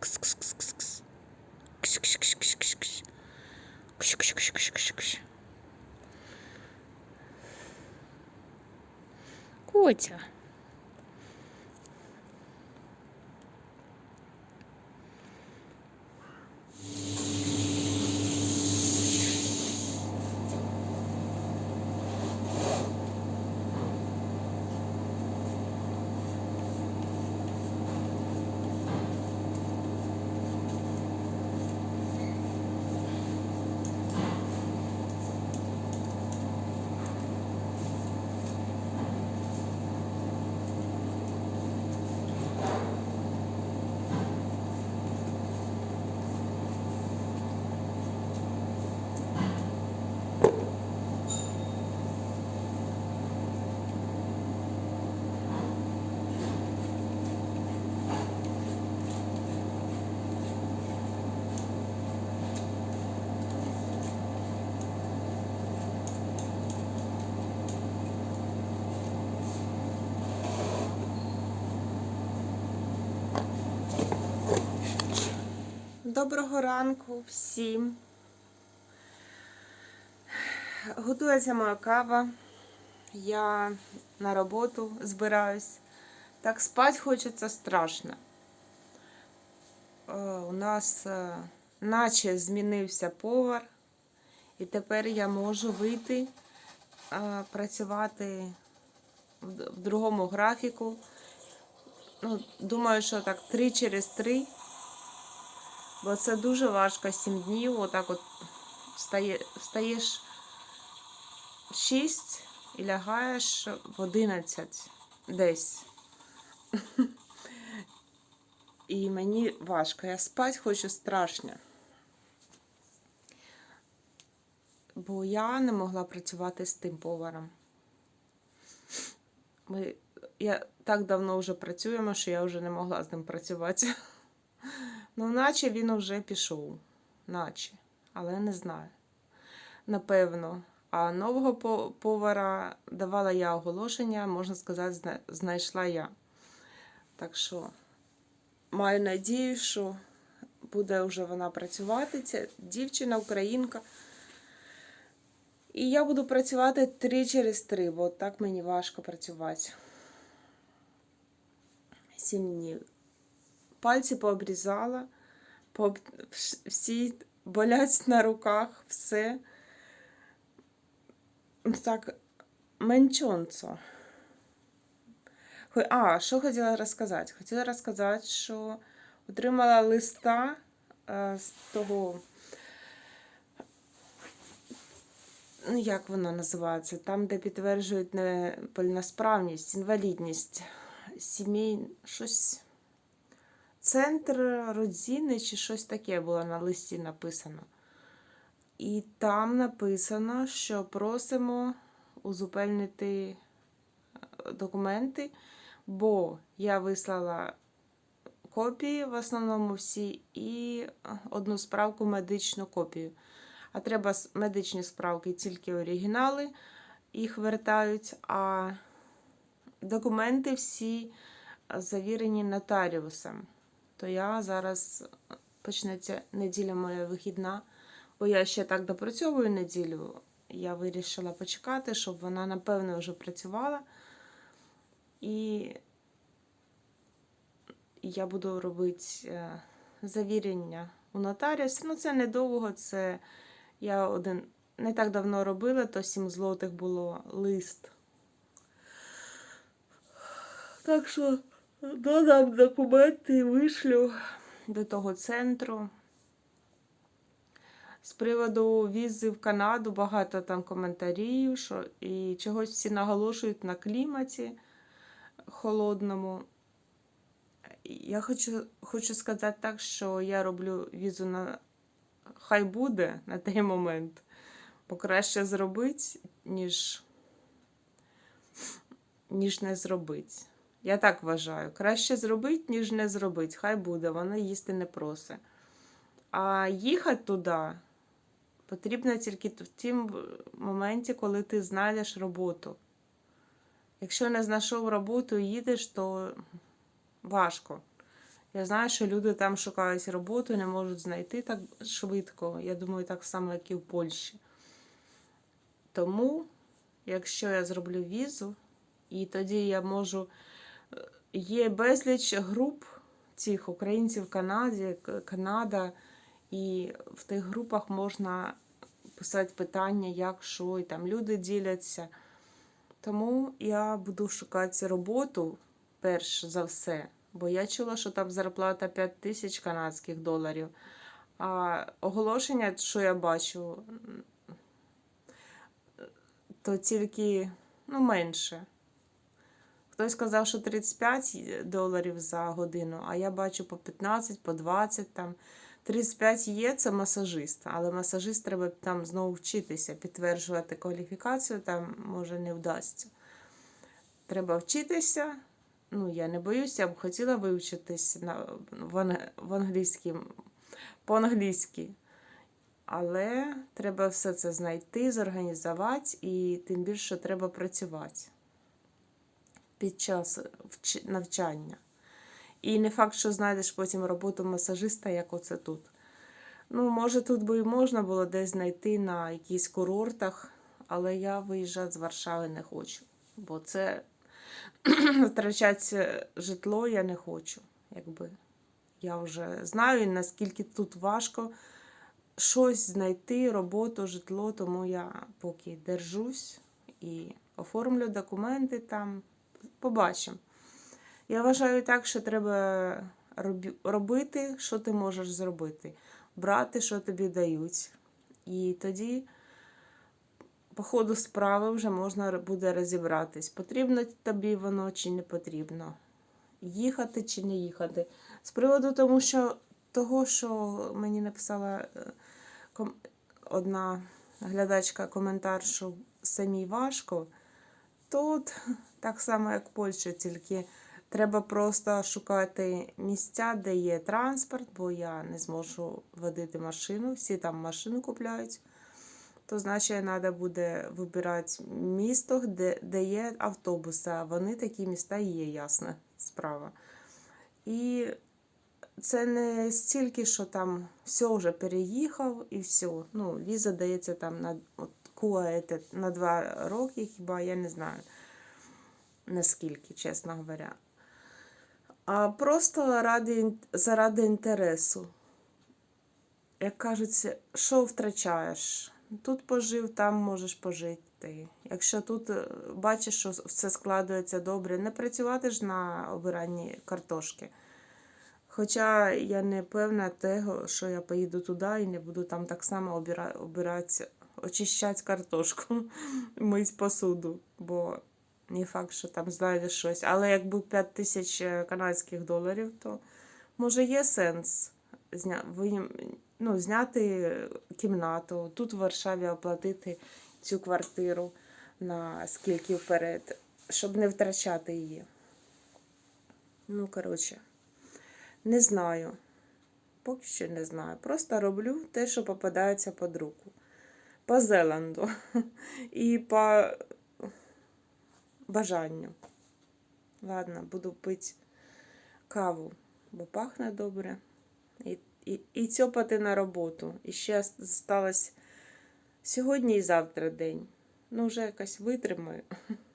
Кс-кс-кс-кс-кс. Кш-кш-кш-кш-кш. Кш-кш-кш-кш-кш. Котя. Доброго ранку всім. Готується моя кава. Я на роботу збираюсь. Так спать хочеться страшно. Е, У нас е, наче змінився повар, і тепер я можу вийти е, працювати в другому графіку. Ну, думаю, що так три через три. Бо це дуже важко 7 днів. Отак от встає, встаєш 6 і лягаєш в 11 десь. І мені важко. Я спати хочу страшно. Бо я не могла працювати з тим поваром. Ми, я так давно вже працюємо, що я вже не могла з ним працювати. Ну, наче він вже пішов. Наче. Але не знаю. Напевно. А нового повара давала я оголошення, можна сказати, знайшла я. Так що маю надію, що буде вже вона працювати. Ця дівчина, українка. І я буду працювати три через три, бо так мені важко працювати. Сім днів пальці пообрізала, пооб... всі болять на руках, все. Ну, Так, менчонцо. А, що хотіла розказати? Хотіла розказати, що отримала листа е, з того. Ну, як воно називається? Там, де підтверджують неповносправність, інвалідність, сімей, щось. Центр родзини чи щось таке було на листі написано. І там написано, що просимо узупельнити е, документи, бо я вислала копії, в основному всі, і е, одну справку медичну копію. А треба медичні справки тільки оригінали, їх вертають, а документи всі е, завірені нотаріусом то я зараз почнеться неділя моя вихідна, бо я ще так допрацьовую неділю. Я вирішила почекати, щоб вона, напевно, вже працювала. І я буду робити е, завірення у нотаріусі. Ну, це недовго, це я один не так давно робила, то 7 злотих було лист. Так що додам документи і вишлю до того центру. З приводу візи в Канаду багато там коментарів, що і чогось всі наголошують на кліматі холодному. Я хочу, хочу сказати так, що я роблю візу на хай буде на той момент, бо краще зробити, ніж, ніж не зробити. Я так вважаю. Краще зробити, ніж не зробити. Хай буде, вона їсти не просить. А їхати туди потрібно тільки в тім моменті, коли ти знайдеш роботу. Якщо не знайшов роботу і їдеш, то важко. Я знаю, що люди там шукають роботу, не можуть знайти так швидко. Я думаю, так само, як і в Польщі. Тому, якщо я зроблю візу, і тоді я можу. Є безліч груп цих українців в Канаді, Канада, і в тих групах можна писати питання, як, що, і там люди діляться. Тому я буду шукати роботу перш за все, бо я чула, що там зарплата 5 тисяч канадських доларів. А оголошення, що я бачу, то тільки ну, менше. Хтось сказав, що 35 доларів за годину, а я бачу по 15, по 20 там. 35 є, це масажист, але масажист треба там знову вчитися, підтверджувати кваліфікацію, там може не вдасться. Треба вчитися. Ну, я не боюся, я б хотіла вивчитись на, в, в англійській, по-англійськи. Але треба все це знайти, зорганізувати, і тим більше треба працювати під час навчання. І не факт, що знайдеш потім роботу масажиста, як оце тут. Ну, може, тут би і можна було десь знайти на якихось курортах, але я виїжджати з Варшави не хочу. Бо це втрачати житло я не хочу. Якби. Я вже знаю, наскільки тут важко щось знайти, роботу, житло, тому я поки держусь і оформлю документи там. Побачимо. Я вважаю так, що треба робити, що ти можеш зробити, брати, що тобі дають. І тоді, по ходу справи, вже можна буде розібратись, потрібно тобі воно чи не потрібно. Їхати чи не їхати. З приводу тому, що того, що мені написала е, одна глядачка коментар, що самій важко, тут так само, як в Польщі, тільки треба просто шукати місця, де є транспорт, бо я не зможу водити машину. Всі там машину купляють. То значить, треба буде вибирати місто, де, де є автобуси. Вони такі міста є, ясна справа. І це не стільки, що там все вже переїхав і все. Ну, віза дається там на от, на два роки, хіба я не знаю наскільки, чесно говоря. А просто ради, заради інтересу. Як кажуть, що втрачаєш? Тут пожив, там можеш пожити. Якщо тут е, бачиш, що все складається добре, не працювати ж на обиранні картошки. Хоча я не певна того, що я поїду туди і не буду там так само обирати, очищати картошку, мить посуду, бо не факт, що там знайдеш щось. Але якби 5 тисяч е, канадських доларів, то може є сенс зня... ну, зняти кімнату, тут в Варшаві оплатити цю квартиру на скільки вперед, щоб не втрачати її. Ну, коротше, не знаю. Поки що не знаю. Просто роблю те, що попадається під руку. По Зеланду. І по бажанню. Ладно, буду пити каву, бо пахне добре. І, і, і цьопати на роботу. І ще залишилось сьогодні і завтра день. Ну, вже якось витримаю.